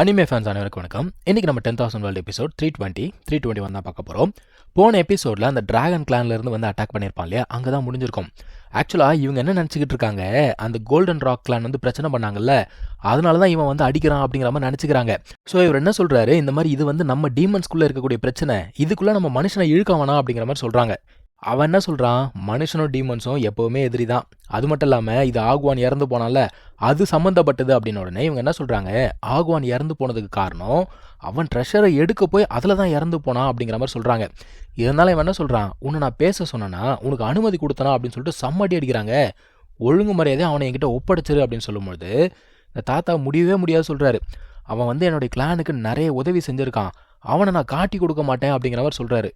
Anime fans அனைவருக்கும் வணக்கம். இன்னைக்கு நம்ம ten thousand world episode three twenty three twenty தான் பார்க்க போகிறோம் போன எபிசோடில் அந்த டிராகன் கிளான்லேருந்து வந்து அட்டாக் பண்ணியிருப்பான் இல்லையா? அங்கே தான் முடிஞ்சிருக்கும். ஆக்சுவலாக இவங்க என்ன நினச்சிக்கிட்டு இருக்காங்க? அந்த கோல்டன் ராக் கிளான் வந்து பிரச்சனை பண்ணாங்கல்ல? அதனால தான் இவன் வந்து அடிக்கிறான் அப்படிங்கிற மாதிரி நினச்சிக்கிறாங்க. ஸோ இவர் என்ன சொல்கிறாரு இந்த மாதிரி இது வந்து நம்ம டீமன்ஸ்குள்ளே இருக்கக்கூடிய பிரச்சனை. இதுக்குள்ளே நம்ம மனுஷனை இழுக்க வேணாம் அப்படிங்கிற மாதிரி சொல்கிறாங்க அவன் என்ன சொல்கிறான் மனுஷனும் டீமன்ஸும் எப்போவுமே எதிரி தான் அது மட்டும் இல்லாமல் இது ஆகுவான் இறந்து போனால அது சம்மந்தப்பட்டது அப்படின்னு உடனே இவங்க என்ன சொல்கிறாங்க ஆகுவான் இறந்து போனதுக்கு காரணம் அவன் ட்ரெஷரை எடுக்க போய் அதில் தான் இறந்து போனான் அப்படிங்கிற மாதிரி சொல்கிறாங்க இருந்தாலும் இவன் என்ன சொல்கிறான் உன்னை நான் பேச சொன்னேன்னா உனக்கு அனுமதி கொடுத்தனா அப்படின்னு சொல்லிட்டு சம்மடி அடிக்கிறாங்க. ஒழுங்கு மரியாதை அவனை என்கிட்ட ஒப்படைச்சிரு அப்படின்னு சொல்லும்பொழுது இந்த தாத்தா முடியவே முடியாது சொல்கிறாரு அவன் வந்து என்னுடைய கிளானுக்கு நிறைய உதவி செஞ்சுருக்கான். அவனை நான் காட்டி கொடுக்க மாட்டேன் அப்படிங்கிற மாதிரி சொல்கிறாரு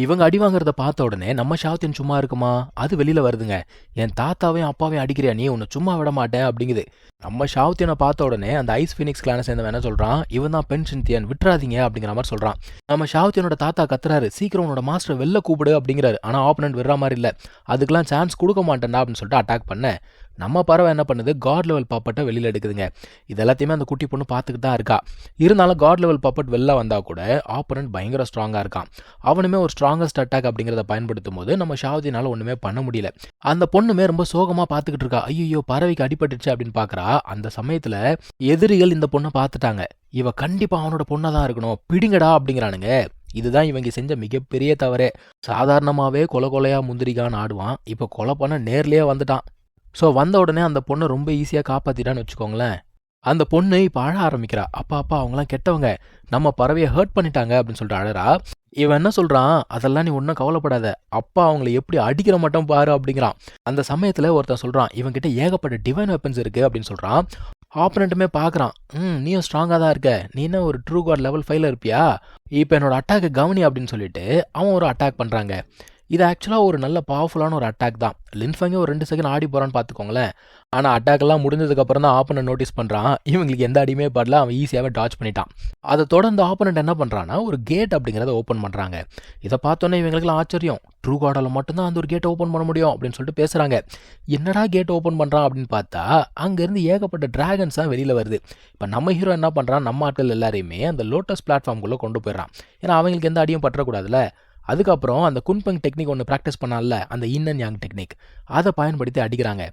இவங்க அடி வாங்குறத பார்த்த உடனே நம்ம ஷாத்தியன் சும்மா இருக்குமா? அது வெளியில வருதுங்க. என் தாத்தாவையும் அப்பாவையும் அடிக்கிறியா? நீ உன்னை சும்மா விட மாட்டேன் அப்படிங்குது. நம்ம ஷாவுத்தியனை பார்த்த உடனே அந்த ஐஸ் ஃபினிக்ஸ் கிளான சேர்ந்த என்ன சொல்றான்? இவன் தான் பெண் சிந்தியன். விட்டுறாதீங்க அப்படிங்கிற மாதிரி சொல்றான். நம்ம ஷாத்தியனோட தாத்தா கத்துறாரு. சீக்கிரம் உன்னோட மாஸ்டர் வெளில கூப்பிடு அப்படிங்கிறாரு. ஆனா ஆப்பனண்ட் விடுற மாதிரி இல்ல. அதுக்கெல்லாம் சான்ஸ் கொடுக்க மாட்டேன்டா அப்படின்னு சொல்லிட்டு அட்டாக் பண்ண நம்ம பறவை என்ன பண்ணுது? காட் லெவல் பாப்பட்டை வெளியில் எடுக்குதுங்க. இது எல்லாத்தையுமே அந்த குட்டி பொண்ணு பார்த்துக்கிட்டு தான் இருக்கா. இருந்தாலும் காட் லெவல் பாப்பட் வெளில வந்தால் கூட ஆப்பனண்ட் பயங்கர ஸ்ட்ராங்காக இருக்கான். அவனுமே ஒரு ஸ்ட்ராங்கஸ்ட் அட்டாக் அப்படிங்கிறத பயன்படுத்தும் போது நம்ம ஷாவதினால் ஒன்றுமே பண்ண முடியல. அந்த பொண்ணுமே ரொம்ப சோகமாக பார்த்துக்கிட்டு இருக்கா. ஐயோ பறவைக்கு அடிபட்டுச்சு அப்படின்னு பார்க்குறா. அந்த சமயத்தில் எதிரிகள் இந்த பொண்ணை பார்த்துட்டாங்க. இவ கண்டிப்பாக அவனோட பொண்ணாக தான் இருக்கணும். பிடிங்கடா அப்படிங்கிறானுங்க. இதுதான் இவங்க செஞ்ச மிகப்பெரிய தவறே. சாதாரணமாகவே கொலை கொலையாக முந்திரிக்கான்னு ஆடுவான். இப்போ கொலை பண்ண நேர்லேயே வந்துட்டான். ஸோ வந்த உடனே அந்த பொண்ணை ரொம்ப ஈஸியாக காப்பாற்றிட்டான்னு வச்சுக்கோங்களேன். அந்த பொண்ணு இப்போ அழ ஆரம்பிக்கிறா. அப்பா அப்பா அவங்களாம் கெட்டவங்க. நம்ம பறவையை ஹர்ட் பண்ணிட்டாங்க. அப்படின்னு சொல்லிட்டு அழறா. இவன் என்ன சொல்கிறான் அதெல்லாம் நீ ஒன்றும் கவலைப்படாத. அப்பா அவங்கள எப்படி அடிக்கிற மட்டும் பாரு அப்படிங்கிறான். அந்த சமயத்தில் ஒருத்தன் சொல்கிறான் இவன்கிட்ட ஏகப்பட்ட டிவைன் வெப்பன்ஸ் இருக்குது அப்படின்னு சொல்கிறான் ஆப்பனண்ட்டுமே பார்க்குறான் ம் நீயும் ஸ்ட்ராங்காக தான் இருக்க. நீ என்ன ஒரு ட்ரூ கார்ட் லெவல் ஃபைவ்ல இருப்பியா? இப்போ என்னோட அட்டாக்கை கவனி அப்படின்னு சொல்லிட்டு அவன் ஒரு அட்டாக் பண்ணுறாங்க இது ஆக்சுவலாக ஒரு நல்ல பவர்ஃபுல்லான ஒரு அட்டாக் தான். லின்ஃபங்கே ஒரு ரெண்டு செகண்ட் ஆடி போகிறான்னு பார்த்துக்கோங்களேன். ஆனால் அட்டாக்லாம் முடிஞ்சதுக்கப்புறம் தான் ஆப்பனண்ட் நோட்டீஸ் பண்ணுறான் இவங்களுக்கு எந்த அடியுமே படல அவன் ஈஸியாகவே டாச் பண்ணிட்டான். அதை தொடர்ந்து ஆப்பனண்ட் என்ன பண்ணுறான்னா ஒரு கேட் அப்படிங்கிறத ஓப்பன் பண்ணுறாங்க இதை பார்த்தோன்னே இவங்களுக்குலாம் ஆச்சரியம். ட்ரூ கார்டால் மட்டும்தான் அந்த ஒரு கேட்டை ஓப்பன் பண்ண முடியும் அப்படின்னு சொல்லிட்டு பேசுகிறாங்க என்னடா கேட் ஓப்பன் பண்ணுறான் அப்படின்னு பார்த்தா அங்கேருந்து ஏகப்பட்ட டிராகன்ஸ் தான் வெளியில் வருது. இப்போ நம்ம ஹீரோ என்ன பண்ணுறான் நம்ம ஆட்கள் எல்லாரையுமே அந்த லோட்டஸ் பிளாட்ஃபார்ம்குள்ளே கொண்டு போயிடறான். ஏன்னா அவங்களுக்கு எந்த அடியும் பற்றக்கூடாதுல்ல. அதுக்கப்புறம் அந்த குன்பங் டெக்னிக் ஒன்று ப்ராக்டிஸ் பண்ணால அந்த இன் அண்ட் யாங் டெக்னிக் அதை பயன்படுத்தி அடிக்கிறாங்க.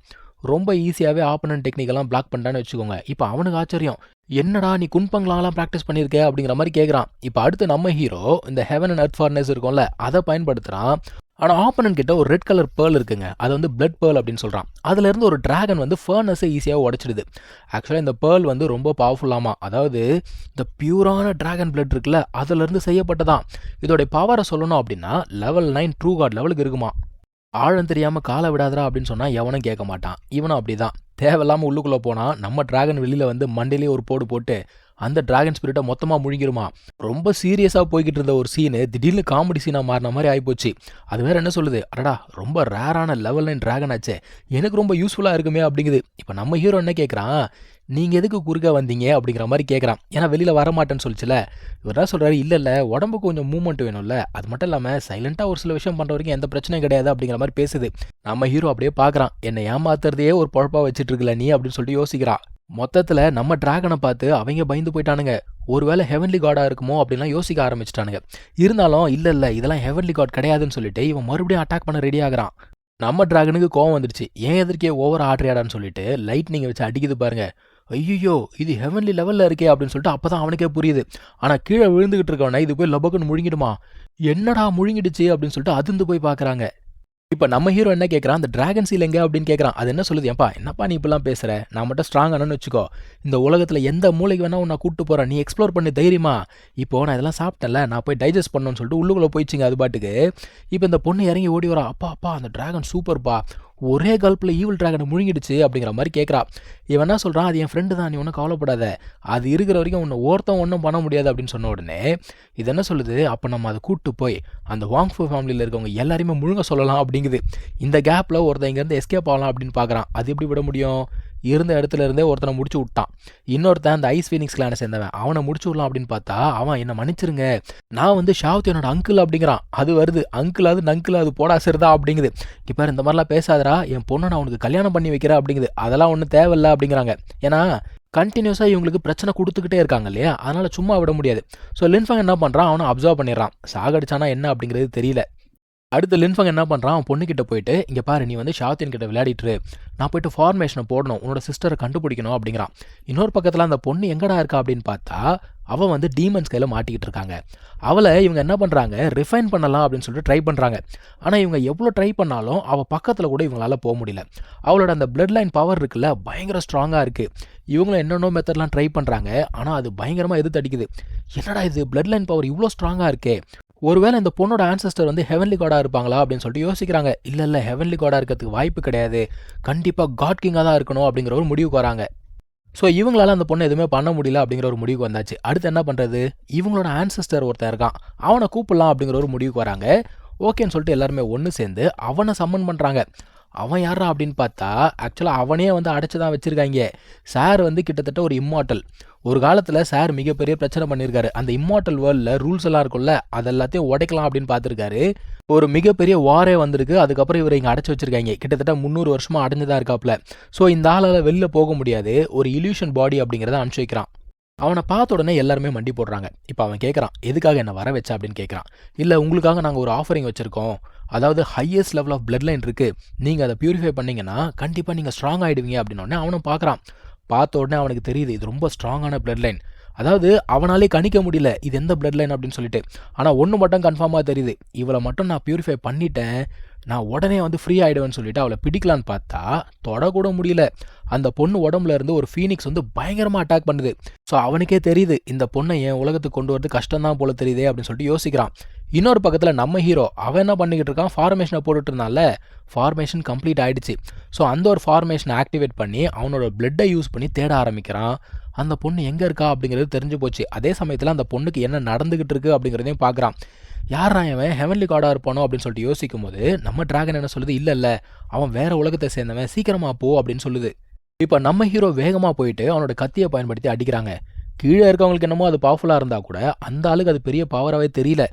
ரொம்ப ஈஸியாகவே ஆப்பனன் டெக்னிக்கெல்லாம் பிளாக் பண்ணிட்டான்னு வச்சுக்கோங்க. இப்போ அவனுக்கு ஆச்சரியம். என்னடா நீ குன்பங்களாலாம் ப்ராக்டிஸ் பண்ணியிருக்க அப்படிங்கிற மாதிரி கேட்குறான் இப்போ அடுத்து நம்ம ஹீரோ இந்த ஹெவன் அண்ட் அர்த் ஃபார்னஸ் இருக்கும்ல அதை பயன்படுத்துகிறான் ஆனால் ஆப்பனன் கிட்ட ஒரு ரெட் கலர் பேர்ல் இருக்குங்க. அது வந்து பிளட் பேர்ல் அப்படின்னு சொல்கிறான் அதுலேருந்து ஒரு டிராகன் வந்து ஃபர்னஸை ஈஸியாக உடச்சிடுது. ஆக்சுவலாக இந்த பேர்ல் வந்து ரொம்ப பவர்ஃபுல்லாமா அதாவது இந்த பியூரான டிராகன் பிளட் இருக்குல்ல அதுலேருந்து செய்யப்பட்டதான். இதோடைய பவரை சொல்லணும் அப்படின்னா லெவல் நைன் ட்ரூ கார்ட் லெவலுக்கு இருக்குமா. ஆழம் தெரியாமல் காலை விடாதரா அப்படின்னு சொன்னால் எவனும் கேட்க மாட்டான். இவனும் அப்படி தான் தேவையில்லாமல் உள்ளுக்குள்ளே போனால் நம்ம டிராகன் வெளியில் வந்து மண்டையிலேயே ஒரு போடு போட்டு அந்த டிராகன் ஸ்பிரிட்டை மொத்தமாக முழுங்கிருமா? ரொம்ப சீரியஸாக போய்கிட்டு இருந்த ஒரு சீனு திடீர்னு காமெடி சீனாக மாறின மாதிரி ஆகிப்போச்சு அது வேற என்ன சொல்லுது? அடடா ரொம்ப ரேரான லெவல் நைன் டிராகன் ஆச்சே. எனக்கு ரொம்ப யூஸ்ஃபுல்லாக இருக்குமே அப்படிங்குது. இப்போ நம்ம ஹீரோ என்ன கேட்குறான் நீங்கள் எதுக்கு குறுக்க வந்தீங்க? அப்படிங்கிற மாதிரி கேட்குறான் ஏன்னா வெளியில் வரமாட்டேன்னு சொல்லிச்சுல. இவர் தான் சொல்கிறாரு இல்லை இல்லை உடம்புக்கு கொஞ்சம் மூவ்மெண்ட் வேணும்ல. அது மட்டும் இல்லாமல் சைலண்ட்டாக ஒரு சில விஷயம் பண்ணுற வரைக்கும் எந்த பிரச்சனையும் கிடையாது அப்படிங்கிற மாதிரி பேசுது. நம்ம ஹீரோ அப்படியே பார்க்குறான் என்னை ஏமாத்துறதையே ஒரு பொழப்பாக வச்சுட்டு இருக்கல நீ? அப்படின்னு சொல்லிட்டு யோசிக்கிறான். மொத்தத்தில் நம்ம டிராகனை பார்த்து அவங்க பயந்து போயிட்டானுங்க. ஒருவேளை ஹெவன்லி காடாக இருக்குமோ அப்படின்லாம் யோசிக்க ஆரம்பிச்சிட்டானுங்க. இருந்தாலும் இல்லை இல்லை இதெல்லாம் ஹெவன்லி காட் கிடையாதுன்னு சொல்லிட்டு இவன் மறுபடியும் அட்டாக் பண்ண ரெடி ஆகிறான். நம்ம டிராகனுக்கு கோவம் வந்துடுச்சு ஏன் எதிர்க்கே ஓவர் ஆட்ரியாடான்னு சொல்லிட்டு லைட் நீங்கள் வச்சு அடிக்குது பாருங்க. ஐயோ இது ஹெவன்லி லெவலில் இருக்கே அப்படின்னு சொல்லிட்டு அப்போ தான் அவனுக்கே புரியுது. ஆனால் கீழே விழுந்துகிட்டு இருக்கவனே இது போய் லபக்குன்னு முழுங்கிடுமா? என்னடா முழுங்கிடுச்சு அப்படின்னு சொல்லிட்டு அதிர்ந்து போய் பார்க்குறாங்க. இப்போ நம்ம ஹீரோ என்ன கேட்குறான் அந்த டிராகன் சீல் எங்க அப்படின்னு கேட்குறான் அது என்ன சொல்லுது? ஏப்பா என்னப்பா நீ இப்பெல்லாம் பேசுகிற நான் மட்டும் ஸ்ட்ராங்கானு வச்சுக்கோ. இந்த உலகத்தில் எந்த மூளைக்கு வேணா உன்னை கூப்பிட்டு போகிறேன் நீ எக்ஸ்ப்ளோர் பண்ணி தைரியமா. இப்போ நான் இதெல்லாம் சாப்பிட்டேன்ல நான் போய் டைஜஸ்ட் பண்ணணும்னு சொல்லிட்டு உள்ளுக்குள்ளே போயிடுச்சுங்க அது பாட்டுக்கு. இப்போ இந்த பொண்ணு இறங்கி ஓடி வரா. அப்பா அப்பா அந்த டிராகன் சூப்பர்ப்பா ஒரே கல்ப்பில் ஈவில் ட்ராகனை முழுங்கிடுச்சு அப்படிங்கிற மாதிரி கேட்குறா இவன் என்ன சொல்கிறான் அது என் ஃப்ரெண்டு தான் நீ ஒன்றும் கவலைப்படாத. அது இருக்கிற வரைக்கும் உன்னை ஒருத்தன் ஒன்றும் பண்ண முடியாது அப்படின்னு சொன்ன உடனே இது என்ன சொல்லுது? அப்போ நம்ம அதை கூப்பிட்டு போய் அந்த வாங்ஃபு ஃபேமிலியில் இருக்கவங்க எல்லாரையுமே முழுங்க சொல்லலாம் அப்படிங்குது. இந்த கேப்பில் ஒருத்தன் இங்கேருந்து எஸ்கேப் ஆகலாம் அப்படின்னு பார்க்குறான் அது எப்படி விட முடியும்? இருந்த இடத்துல இருந்தே ஒருத்தனை முடிச்சு விட்டான். இன்னொருத்தன் அந்த ஐஸ் ஃபீனிக்ஸ் கிளானை சேர்ந்தவன். அவனை முடிச்சு விடலாம் அப்படின்னு பார்த்தா அவன் என்ன மன்னிச்சிருங்க. நான் வந்து ஷாவத் என்னோட அங்கிள் அப்படிங்கிறான். அது வருது. அங்கிள் அது நங்கிள் அது போடா சரிதா அப்படிங்குது. இப்போ இந்த மாதிரிலாம் பேசாதடா. என் பொண்ணை நான் உனக்கு கல்யாணம் பண்ணி வைக்கிறேன் அப்படிங்குது. அதெல்லாம் ஒன்றும் தேவையில்ல அப்படிங்கிறாங்க. ஏன்னா கண்டினியூஸாக இவங்களுக்கு பிரச்சனை கொடுத்துக்கிட்டே இருக்காங்க இல்லையா? அதனால் சும்மா விட முடியாது. ஸோ லின்ஃபங் என்ன பண்ணுறான் அவனை அப்சர்வ் பண்ணிடுறான். சாகடிச்சானா என்ன அப்படிங்கிறது தெரியல. அடுத்து லின்ஃபங் என்ன பண்ணுறான் அவன் பொண்ணுக்கிட்ட போயிட்டு இங்கே பாரு நீ வந்து ஷாத்தின் கிட்ட விளையாடிட்டு நான் போயிட்டு ஃபார்மேஷனை போடணும். உன்னோட சிஸ்டரை கண்டுபிடிக்கணும் அப்படிங்கிறான். இன்னொரு பக்கத்தில் அந்த பொண்ணு எங்கடா இருக்கா அப்படின்னு பார்த்தா அவள் வந்து டீமன்ஸ் கையில் மாட்டிக்கிட்டு இருக்காங்க. அவளை இவங்க என்ன பண்ணுறாங்க ரிஃபைன் பண்ணலாம் அப்படின்னு சொல்லிட்டு ட்ரை பண்ணுறாங்க ஆனால் இவங்க எவ்வளோ ட்ரை பண்ணாலும் அவள் பக்கத்தில் கூட இவங்களால போக முடியல. அவளோட அந்த பிளட் லைன் பவர் இருக்குல்ல பயங்கர ஸ்ட்ராங்காக இருக்குது இவங்களும் என்னென்னோ மெத்தட்லாம் ட்ரை பண்ணுறாங்க ஆனால் அது பயங்கரமாக எது தடிக்குது என்னடா இது? பிளட் லைன் பவர் இவ்வளோ ஸ்ட்ராங்காக இருக்கே. ஒருவேளை இந்த பொண்ணோட ஆன்சஸ்டர் வந்து ஹெவன்லி காடாக இருப்பாங்களா அப்படின்னு சொல்லிட்டு யோசிக்கிறாங்க. இல்லை இல்லை ஹெவன்லி காடாக இருக்கிறதுக்கு வாய்ப்பு கிடையாது. கண்டிப்பாக காட் கிங்காக தான் இருக்கணும் அப்படிங்கிற ஒரு முடிவுக்கு வராங்க. ஸோ இவங்களால அந்த பொண்ணை எதுவுமே பண்ண முடியல அப்படிங்கிற ஒரு முடிவுக்கு வந்தாச்சு. அடுத்து என்ன பண்ணுறது இவங்களோட ஆன்சஸ்டர் ஒருத்தன் இருக்கான். அவனை கூப்பிடலாம் அப்படிங்கிற ஒரு முடிவுக்கு வராங்க. ஓகேன்னு சொல்லிட்டு எல்லாருமே ஒன்று சேர்ந்து அவனை சம்மன் பண்ணுறாங்க அவன் யாரா அப்படின்னு பார்த்தா ஆக்சுவலாக அவனே வந்து அடைச்சி தான் வச்சுருக்காங்க சார் வந்து கிட்டத்தட்ட ஒரு இம்மார்ட்டல் ஒரு காலத்தில் சார் மிகப்பெரிய பிரச்சனை பண்ணியிருக்காரு அந்த இம்மார்ட்டல் வேர்ல்டில் ரூல்ஸ் எல்லாம் இருக்கும்ல அது எல்லாத்தையும் உடைக்கலாம் அப்படின்னு பார்த்துருக்காரு. ஒரு மிகப்பெரிய வாரே வந்திருக்கு. அதுக்கப்புறம் இவரை இங்கே அடைச்சி வச்சிருக்காங்க கிட்டத்தட்ட முந்நூறு வருஷமாக அடைஞ்சு தான் இருக்காப்புல. ஸோ இந்த ஆளால் வெளில போக முடியாது. ஒரு இல்யூஷன் பாடி அப்படிங்கிறத அனுப்பிச்சு வைக்கிறான். அவனை பார்த்த உடனே எல்லாருமே மண்டி போடுறாங்க. இப்போ அவன் கேட்குறான் எதுக்காக என்னை வர வச்சா? அப்படின்னு கேட்குறான் இல்லை உங்களுக்காக நாங்கள் ஒரு ஆஃபரிங் வச்சுருக்கோம். அதாவது highest level of blood line இருக்குது நீங்கள் அதை பியூரிஃபை பண்ணிங்கன்னா கண்டிப்பாக நீங்கள் ஸ்ட்ராங் ஆகிடுவீங்க அப்படின்னோடனே அவனும் பார்க்குறான் பார்த்த உடனே அவனுக்கு தெரியுது இது ரொம்ப ஸ்ட்ராங்கான பிளட் லைன் அதாவது அவனாலே கணிக்க முடியல இது எந்த பிளட் லைன் அப்படின்னு சொல்லிட்டு. ஆனால் ஒன்று மட்டும் கன்ஃபார்மாக தெரியுது. இவளை மட்டும் நான் பியூரிஃபை பண்ணிட்டேன். நான் உடனே வந்து ஃப்ரீ ஆகிடுவேன்னு சொல்லிட்டு அவளை பிடிக்கலான்னு பார்த்தா தொடக்கூட முடியல. அந்த பொண்ணு உடம்புல இருந்து ஒரு ஃபீனிக்ஸ் வந்து பயங்கரமாக அட்டாக் பண்ணுது. ஸோ அவனுக்கே தெரியுது இந்த பொண்ணை என் உலகத்துக்கு கொண்டு வரது கஷ்டம் தான் போல தெரியுதே அப்படின்னு சொல்லிட்டு யோசிக்கிறான். இன்னொரு பக்கத்தில் நம்ம ஹீரோ அவன் என்ன பண்ணிக்கிட்டு இருக்கான்? ஃபார்மேஷனை போட்டுட்டு இருந்தால ஃபார்மேஷன் கம்ப்ளீட் ஆகிடுச்சு ஸோ அந்த ஒரு ஃபார்மேஷனை ஆக்டிவேட் பண்ணி அவனோட பிளட்டை யூஸ் பண்ணி தேட ஆரம்பிக்கிறான். அந்த பொண்ணு எங்கே இருக்கா அப்படிங்கிறது தெரிஞ்சு போச்சு. அதே சமயத்தில் அந்த பொண்ணுக்கு என்ன நடந்துகிட்டு இருக்கு அப்படிங்கிறதையும் பார்க்குறான் யாரா அவன் ஹெவன்லி காடாக இருப்பானோ அப்படின்னு சொல்லிட்டு யோசிக்கும் போது நம்ம டிராகன் என்ன சொல்லுது? இல்லை இல்லை. அவன் வேற உலகத்தை சேர்ந்தவன். சீக்கிரமாக போ அப்படின்னு சொல்லுது. இப்போ நம்ம ஹீரோ வேகமாக போயிட்டு அவனோட கத்தியை பயன்படுத்தி அடிக்கிறாங்க. கீழே இருக்கவங்களுக்கு என்னமோ அது பவர்ஃபுல்லாக இருந்தால் கூட அந்த ஆளுக்கு அது பெரிய பவராகவே தெரியல.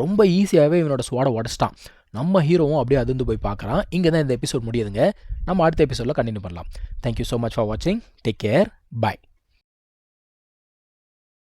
ரொம்ப ஈஸியாகவே இவனோட ஸ்வாடை உடச்சிட்டான். நம்ம ஹீரோவும் அப்படியே அதிர்ந்து போய் பார்க்குறான் இங்கே தான் இந்த எபிசோட் முடியுதுங்க. நம்ம அடுத்த எபிசோடில் கண்டினியூ பண்ணலாம். Thank you so much for வாட்சிங் டேக் கேர் பாய்